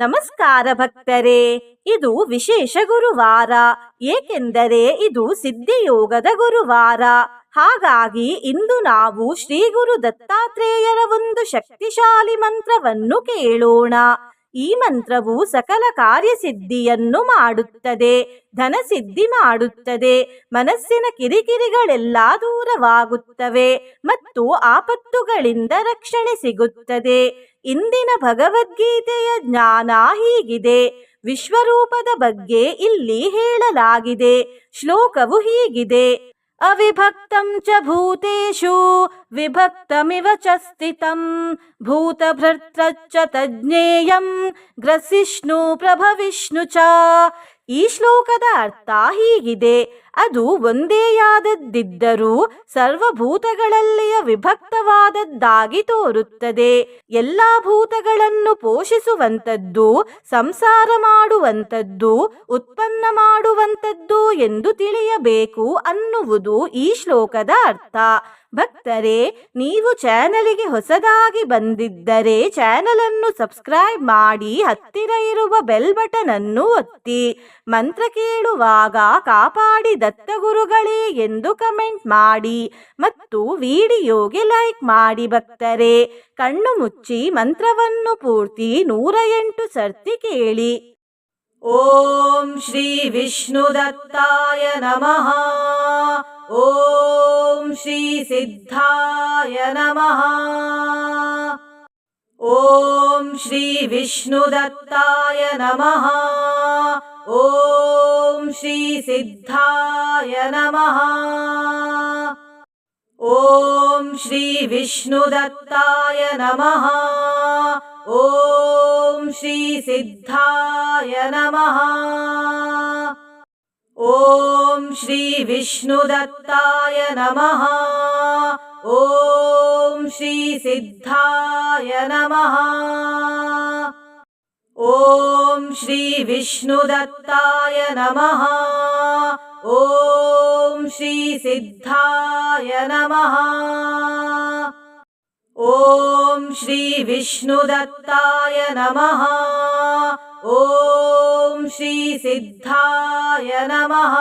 ನಮಸ್ಕಾರ ಭಕ್ತರೇ, ಇದು ವಿಶೇಷ ಗುರುವಾರ, ಏಕೆಂದರೆ ಇದು ಸಿದ್ಧಿಯೋಗದ ಗುರುವಾರ. ಹಾಗಾಗಿ ಇಂದು ನಾವು ಶ್ರೀ ಗುರು ದತ್ತಾತ್ರೇಯರ ಒಂದು ಶಕ್ತಿಶಾಲಿ ಮಂತ್ರವನ್ನು ಕೇಳೋಣ. ಈ ಮಂತ್ರವು ಸಕಲ ಕಾರ್ಯಸಿದ್ಧಿಯನ್ನು ಮಾಡುತ್ತದೆ, ಧನಸಿದ್ಧಿ ಮಾಡುತ್ತದೆ, ಮನಸ್ಸಿನ ಕಿರಿಕಿರಿಗಳೆಲ್ಲ ದೂರವಾಗುತ್ತವೆ ಮತ್ತು ಆಪತ್ತುಗಳಿಂದ ರಕ್ಷಣೆ ಸಿಗುತ್ತದೆ. ಇಂದಿನ ಭಗವದ್ಗೀತೆಯ ಜ್ಞಾನ ಹೀಗಿದೆ. ವಿಶ್ವರೂಪದ ಬಗ್ಗೆ ಇಲ್ಲಿ ಹೇಳಲಾಗಿದೆ. ಶ್ಲೋಕವು ಹೀಗಿದೆ. ಅವಿಭಕ್ತಂ ಚ ಭೂತೇಶು ವಿಭಕ್ತಮಿವ ಚ ಸ್ಥಿತಂ ತಜ್ಞೇಯಂ, ಗ್ರಸಿಷ್ಣು ಪ್ರಭವಿಷ್ಣು ಚ ಈ ಶ್ಲೋಕದ ಅರ್ಥ ಹೀಗಿದೆ. ಅದು ಒಂದೇಯಾದದ್ದಿದ್ದರೂ ಸರ್ವಭೂತಗಳಲ್ಲಿಯ ವಿಭಕ್ತವಾದದ್ದಾಗಿ ತೋರುತ್ತದೆ. ಎಲ್ಲಾ ಭೂತಗಳನ್ನು ಪೋಷಿಸುವಂಥದ್ದು, ಸಂಸಾರ ಮಾಡುವಂಥದ್ದು, ಉತ್ಪನ್ನ ಮಾಡುವಂಥದ್ದು ಎಂದು ತಿಳಿಯಬೇಕು ಅನ್ನುವುದು ಈ ಶ್ಲೋಕದ ಅರ್ಥ. ಭಕ್ತರೇ ನೀವು ಚಾನಲಿಗೆ ಹೊಸದಾಗಿ ಬಂದಿದ್ದರೆ ಚಾನಲ್ ಅನ್ನು ಸಬ್ಸ್ಕ್ರೈಬ್ ಮಾಡಿ ಹತ್ತಿರ ಇರುವ ಬೆಲ್ ಬಟನ್ ಅನ್ನು ಒತ್ತಿ, ಮಂತ್ರ ಕೇಳುವಾಗ ಕಾಪಾಡಿ ದತ್ತಗುರುಗಳೇ ಎಂದು ಕಮೆಂಟ್ ಮಾಡಿ ಮತ್ತು ವಿಡಿಯೋಗೆ ಲೈಕ್ ಮಾಡಿ ಭಕ್ತರೇ ಕಣ್ಣು ಮುಚ್ಚಿ ಮಂತ್ರವನ್ನು ಪೂರ್ತಿ ನೂರ ಎಂಟು ಸರ್ತಿ ಕೇಳಿ. ॐ श्रीविष्णुदत्ताय नमः। ॐ श्रीसिद्धाय नमः। ॐ श्रीविष्णुदत्ताय नमः। ॐ श्रीसिद्धाय नमः। ॐ श्रीविष्णुदत्ताय नमः। सिद्धाय नमः। ॐ श्रीविष्णुदत्ताय नमः। ॐ श्रीसिद्धाय नमः। ॐ श्रीविष्णुदत्ताय नमः। ॐ श्रीसिद्धाय नमः। ॐ श्रीविष्णुदत्ताय नमः। ॐ श्रीसिद्धाय नमः।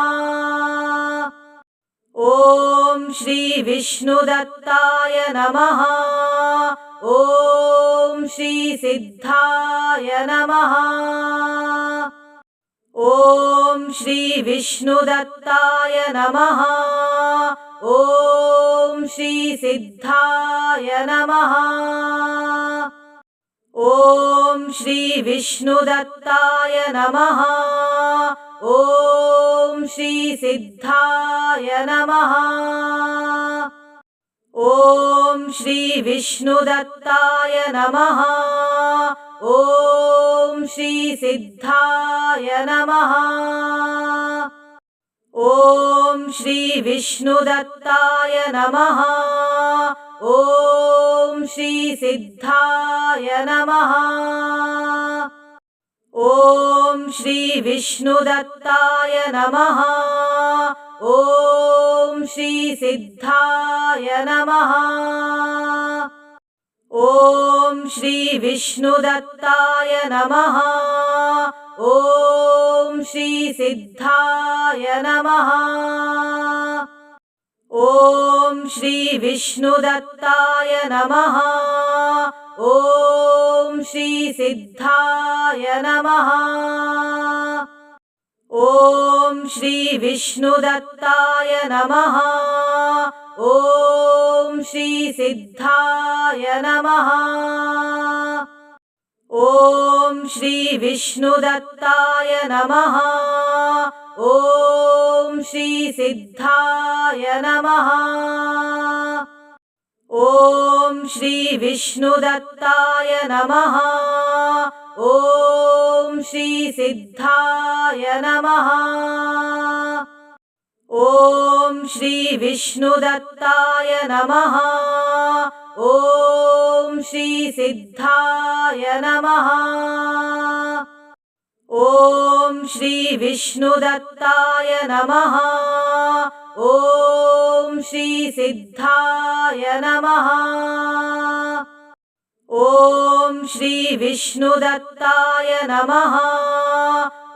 ॐ श्रीविष्णुदत्ताय नमः। ॐ श्रीसिद्धाय नमः। ॐ श्रीविष्णुदत्ताय नमः। ॐ श्रीसिद्धाय नमः। ॐ श्रीविष्णुदत्ताय नमः। ॐ श्रीसिद्धाय नमः। ॐ श्रीविष्णुदत्ताय नमः। ॐ श्रीसिद्धाय नमः। ॐ श्रीविष्णुदत्ताय नमः। ॐ श्रीसिद्धाय नमः। ॐ श्रीविष्णुदत्ताय नमः। ॐ श्रीसिद्धाय नमः। ॐ श्रीविष्णुदत्ताय नमः। ॐ श्रीसिद्धाय नमः। ॐ श्रीविष्णुदत्ताय नमः। ॐ श्रीसिद्धाय नमः। ॐ श्रीविष्णुदत्ताय नमः। ॐ श्रीसिद्धाय नमः। ॐ श्रीविष्णुदत्ताय नमः। ॐ श्रीसिद्धाय नमः। ॐ श्रीविष्णुदत्ताय नमः। ॐ श्रीसिद्धाय नमः। ॐ श्रीविष्णुदत्ताय नमः। ॐ श्रीसिद्धाय नमः। ॐ श्रीविष्णुदत्ताय नमः। ॐ श्रीसिद्धाय नमः। ॐ श्रीविष्णुदत्ताय नमः।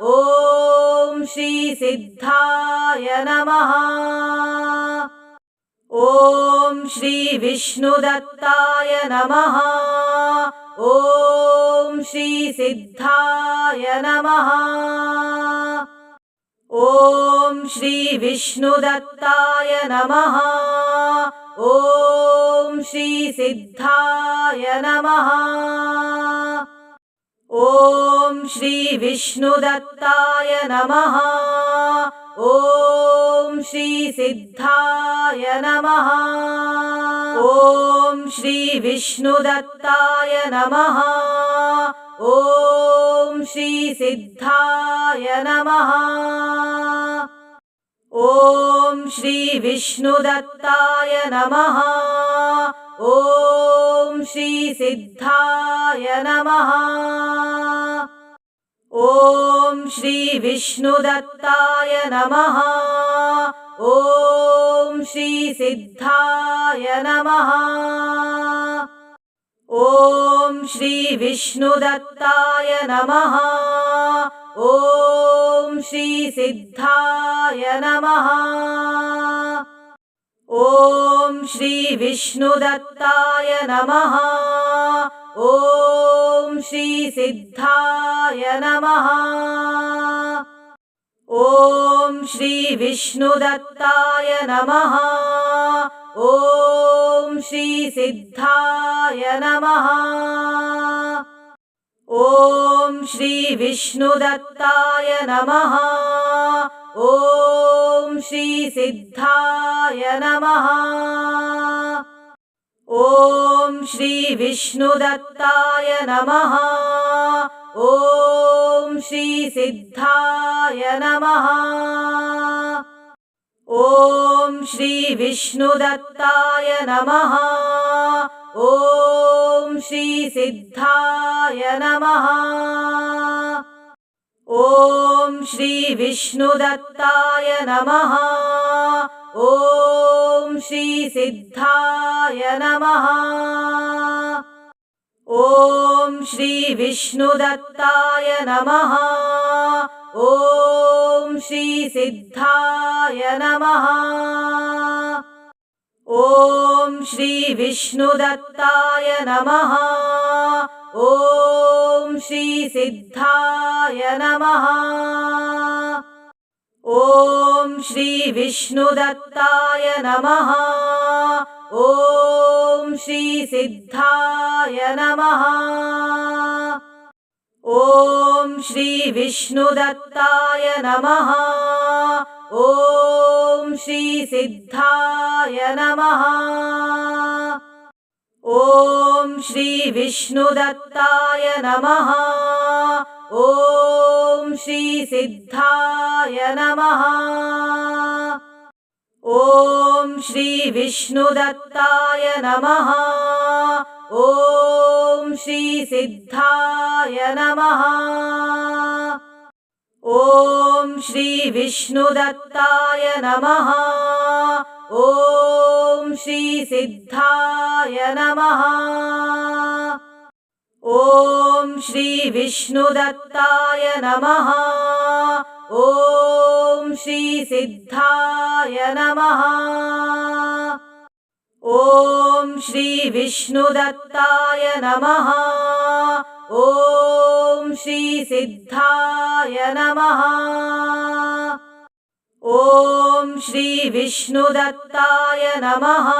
ॐ श्रीसिद्धाय नमः। ॐ श्रीविष्णुदत्ताय नमः। ॐ श्रीसिद्धाय नमः। ॐ श्रीविष्णुदत्ताय नमः। ॐ श्रीसिद्धाय नमः। ॐ श्रीविष्णुदत्ताय नमः ॐ श्रीसिद्धाय नमः। ॐ श्रीविष्णुदत्ताय नमः। ॐ श्रीसिद्धाय नमः। ॐ श्रीविष्णुदत्ताय नमः। ॐ श्रीसिद्धाय नमः ॐ श्रीविष्णुदत्ताय नमः। ॐ श्रीसिद्धाय नमः। ॐ श्रीविष्णुदत्ताय नमः। ॐ श्रीसिद्धाय नमः। ॐ श्रीविष्णुदत्ताय नमः ॐ श्रीसिद्धाय नमः। ॐ श्रीविष्णुदत्ताय नमः। ॐ श्रीसिद्धाय नमः। ॐ श्रीविष्णुदत्ताय नमः। ॐ श्रीसिद्धाय नमः ॐ श्रीविष्णुदत्ताय नमः। ॐ श्रीसिद्धाय नमः। ॐ श्रीविष्णुदत्ताय नमः। ॐ श्रीसिद्धाय नमः। ॐ श्रीविष्णुदत्ताय नमः ॐ श्रीसिद्धाय नमः। ॐ श्रीविष्णुदत्ताय नमः। ॐ श्रीसिद्धाय नमः। ॐ श्रीविष्णुदत्ताय नमः। ॐ श्रीसिद्धाय नमः ॐ श्रीविष्णुदत्ताय नमः। ॐ श्रीसिद्धाय नमः। ॐ श्रीविष्णुदत्ताय नमः। ॐ श्रीसिद्धाय नमः। ॐ श्रीविष्णुदत्ताय नमः ॐ श्रीसिद्धाय नमः। ॐ श्रीविष्णुदत्ताय नमः। ॐ श्रीसिद्धाय नमः। ॐ श्रीविष्णुदत्ताय नमः। ॐ श्रीसिद्धाय नमः ॐ श्रीविष्णुदत्ताय नमः। ॐ श्रीसिद्धाय नमः। ॐ श्रीविष्णुदत्ताय नमः। ॐ श्रीसिद्धाय नमः। ॐ श्रीविष्णुदत्ताय नमः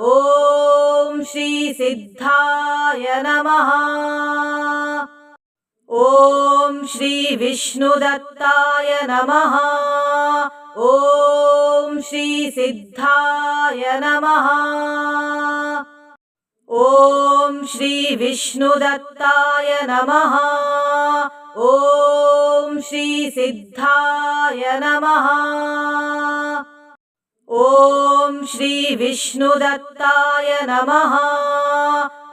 ॐ श्रीसिद्धाय नमः। ॐ श्रीविष्णुदत्ताय नमः। ॐ श्रीसिद्धाय नमः। ॐ श्रीविष्णुदत्ताय नमः। ॐ श्रीसिद्धाय नमः ॐ श्रीविष्णुदत्ताय नमः।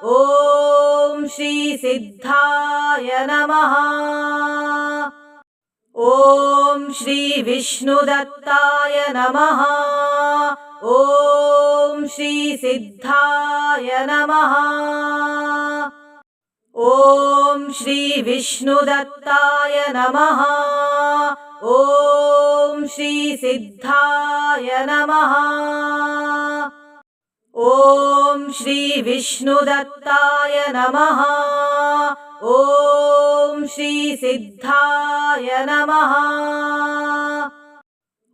ॐ श्रीसिद्धाय नमः। ॐ श्रीविष्णुदत्ताय नमः। ॐ श्रीसिद्धाय नमः। ॐ श्रीविष्णुदत्ताय नमः ॐ श्रीसिद्धाय नमः। ॐ श्रीविष्णुदत्ताय नमः। ॐ श्रीसिद्धाय नमः।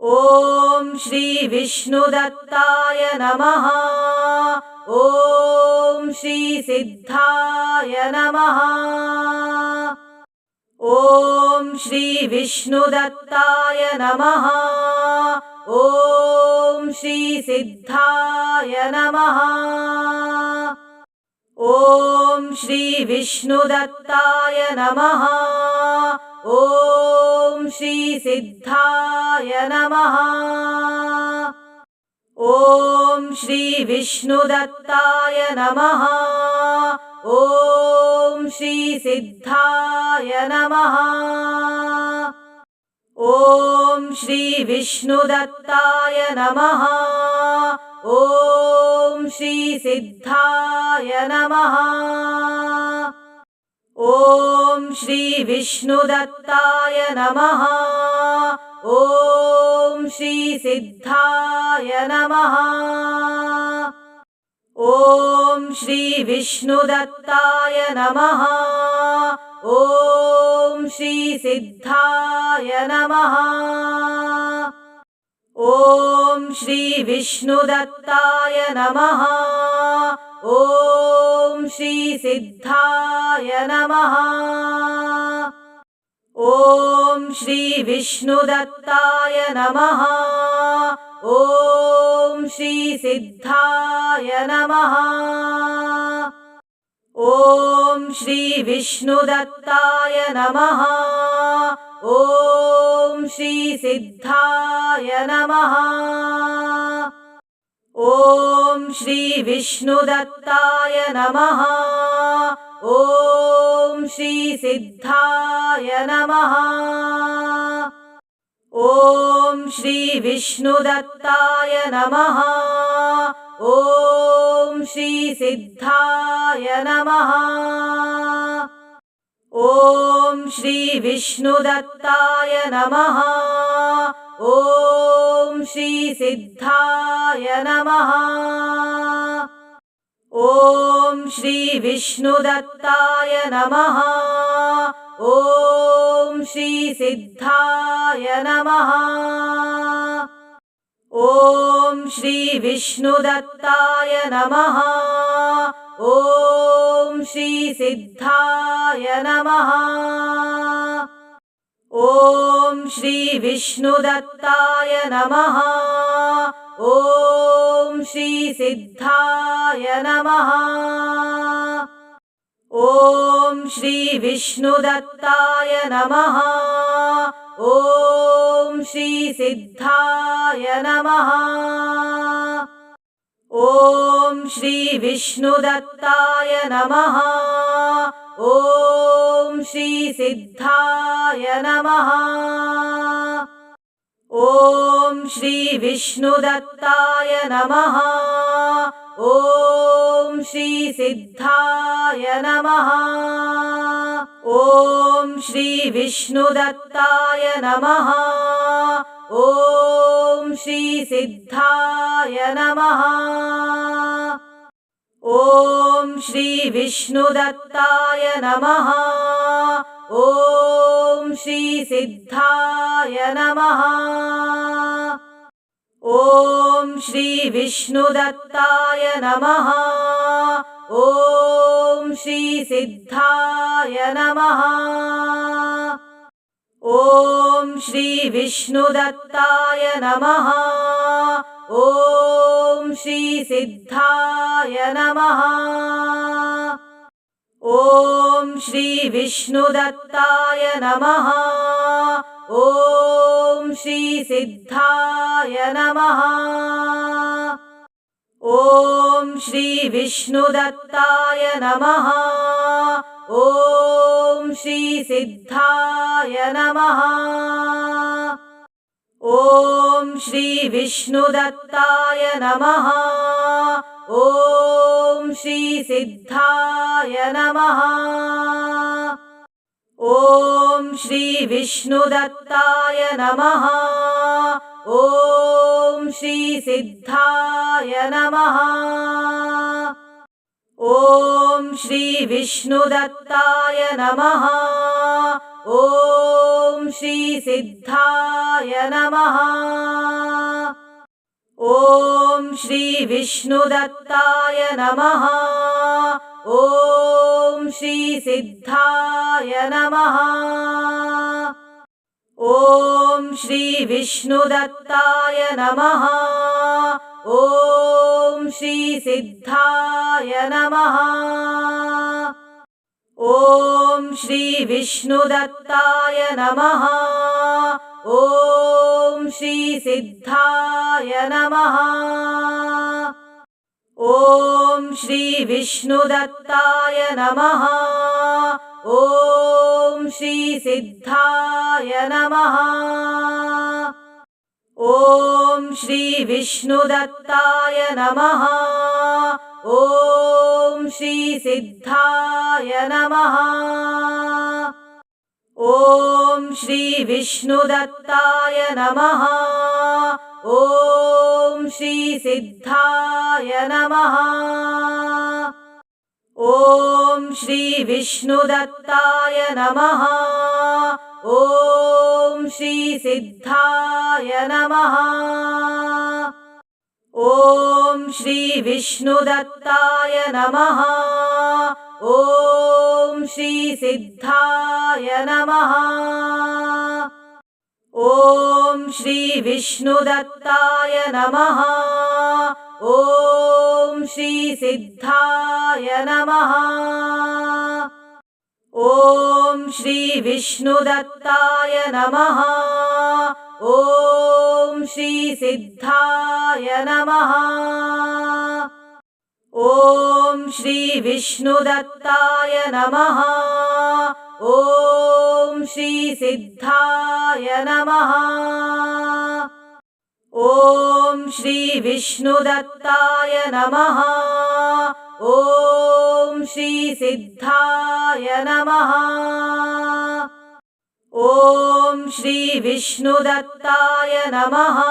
ॐ श्रीविष्णुदत्ताय नमः। ॐ श्रीसिद्धाय नमः श्रीविष्णुदत्ताय नमः। ॐ श्रीसिद्धाय नमः। ॐ श्रीविष्णुदत्ताय नमः। ॐ श्रीसिद्धाय नमः। ॐ श्रीविष्णुदत्ताय नमः ॐ श्रीसिद्धाय नमः। ॐ श्रीविष्णुदत्ताय नमः। ॐ श्रीसिद्धाय नमः। ॐ श्रीविष्णुदत्ताय नमः। ॐ श्रीसिद्धाय नमः ॐ श्रीविष्णुदत्ताय नमः। ॐ श्रीसिद्धाय नमः। ॐ श्रीविष्णुदत्ताय नमः। ॐ श्रीसिद्धाय नमः। ॐ श्रीविष्णुदत्ताय नमः ॐ श्रीसिद्धाय नमः। ॐ श्रीविष्णुदत्ताय नमः। ॐ श्रीसिद्धाय नमः। ॐ श्रीविष्णुदत्ताय नमः। ॐ श्रीसिद्धाय नमः ॐ श्रीविष्णुदत्ताय नमः। ॐ श्रीसिद्धाय नमः। ॐ श्रीविष्णुदत्ताय नमः। ॐ श्रीसिद्धाय नमः। ॐ श्रीविष्णुदत्ताय नमः ॐ श्रीसिद्धाय नमः। ॐ श्रीविष्णुदत्ताय नमः। ॐ श्रीसिद्धाय नमः। ॐ श्रीविष्णुदत्ताय नमः। ॐ श्रीसिद्धाय नमः ॐ श्रीविष्णुदत्ताय नमः। ॐ श्रीसिद्धाय नमः। ॐ श्रीविष्णुदत्ताय नमः। ॐ श्रीसिद्धाय नमः। ॐ श्रीविष्णुदत्ताय नमः ॐ श्रीसिद्धाय नमः। ॐ श्रीविष्णुदत्ताय नमः। ॐ श्रीसिद्धाय नमः। ॐ श्रीविष्णुदत्ताय नमः। ॐ श्रीसिद्धाय नमः ॐ श्रीविष्णुदत्ताय नमः। ॐ श्रीसिद्धाय नमः। ॐ श्रीविष्णुदत्ताय नमः। ॐ श्रीसिद्धाय नमः। ॐ श्रीविष्णुदत्ताय नमः ॐ श्रीसिद्धाय नमः। ॐ श्रीविष्णुदत्ताय नमः। ॐ श्रीसिद्धाय नमः। ॐ श्रीविष्णुदत्ताय नमः। ॐ श्रीसिद्धाय नमः ॐ श्रीविष्णुदत्ताय नमः। ॐ श्रीसिद्धाय नमः। ॐ श्रीविष्णुदत्ताय नमः। ॐ श्रीसिद्धाय नमः। ॐ श्रीविष्णुदत्ताय नमः ॐ श्रीसिद्धाय नमः। ॐ श्रीविष्णुदत्ताय नमः। ॐ श्रीसिद्धाय नमः। ॐ श्रीविष्णुदत्ताय नमः। ॐ श्रीसिद्धाय नमः ॐ श्रीविष्णुदत्ताय नमः। ॐ श्रीसिद्धाय नमः। ॐ श्रीविष्णुदत्ताय नमः। ॐ श्रीसिद्धाय नमः। ॐ श्रीविष्णुदत्ताय नमः ॐ श्रीसिद्धाय नमः। ॐ श्रीविष्णुदत्ताय नमः। ॐ श्रीसिद्धाय नमः। ॐ श्रीविष्णुदत्ताय नमः। ॐ श्रीसिद्धाय नमः ॐ श्रीविष्णुदत्ताय नमः। ॐ श्रीसिद्धाय नमः। ॐ श्रीविष्णुदत्ताय नमः। ॐ श्रीसिद्धाय नमः। ॐ श्रीविष्णुदत्ताय नमः ॐ श्रीसिद्धाय नमः। ॐ श्रीविष्णुदत्ताय नमः। ॐ श्रीसिद्धाय नमः। ॐ श्रीविष्णुदत्ताय नमः।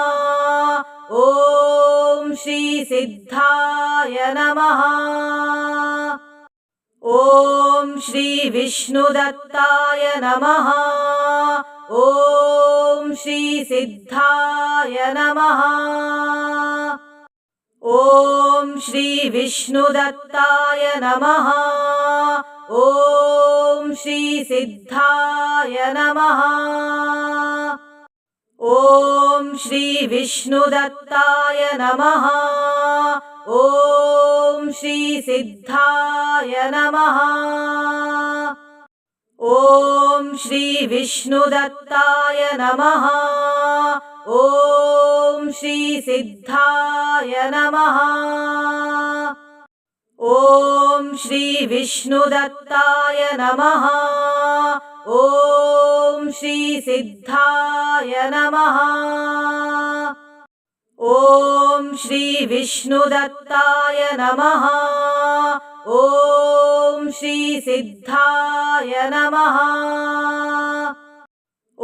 ॐ श्रीसिद्धाय नमः ॐ श्रीविष्णुदत्ताय नमः। ॐ श्रीसिद्धाय नमः। ॐ श्रीविष्णुदत्ताय नमः। ॐ श्रीसिद्धाय नमः। ॐ श्रीविष्णुदत्ताय नमः ॐ श्रीसिद्धाय नमः। ॐ श्रीविष्णुदत्ताय नमः। ॐ श्रीसिद्धाय नमः। ॐ श्रीविष्णुदत्ताय नमः। ॐ श्रीसिद्धाय नमः ॐ श्रीविष्णुदत्ताय नमः। ॐ श्रीसिद्धाय नमः।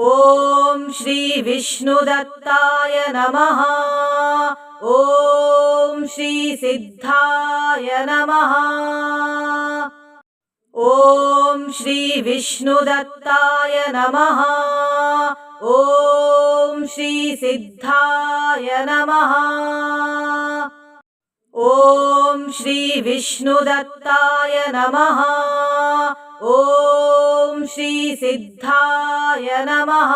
ॐ श्रीविष्णुदत्ताय नमः। ॐ श्रीसिद्धाय नमः। ॐ श्रीविष्णुदत्ताय नमः। ॐ श्रीसिद्धाय नमः। ॐ श्रीविष्णुदत्ताय नमः। ॐ श्रीसिद्धाय नमः।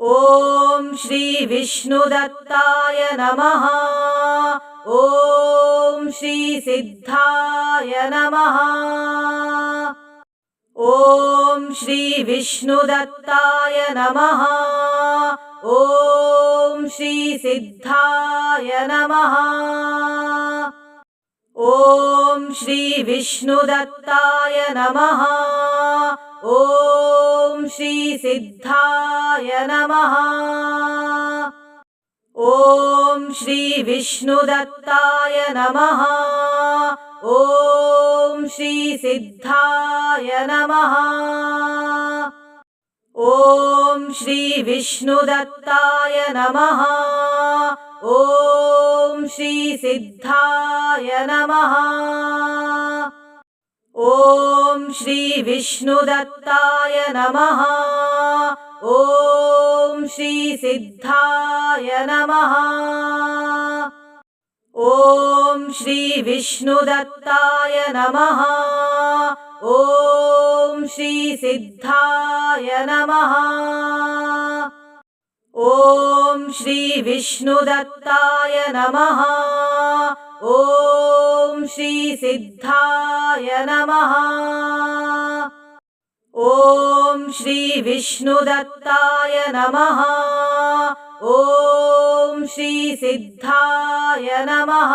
ॐ श्रीविष्णुदत्ताय नमः। ॐ श्रीसिद्धाय नमः ॐ श्रीविष्णुदत्ताय नमः। ॐ श्रीसिद्धाय नमः। ॐ श्रीविष्णुदत्ताय नमः। ॐ श्रीसिद्धाय नमः। ॐ श्रीविष्णुदत्ताय नमः ॐ श्रीसिद्धाय नमः। ॐ श्रीविष्णुदत्ताय नमः। ॐ श्रीसिद्धाय नमः। ॐ श्रीविष्णुदत्ताय नमः। ॐ श्रीसिद्धाय नमः ॐ श्रीविष्णुदत्ताय नमः। ॐ श्रीसिद्धाय नमः। ॐ श्रीविष्णुदत्ताय नमः। ॐ श्रीसिद्धाय नमः। ॐ श्रीविष्णुदत्ताय नमः ॐ श्रीसिद्धाय नमः।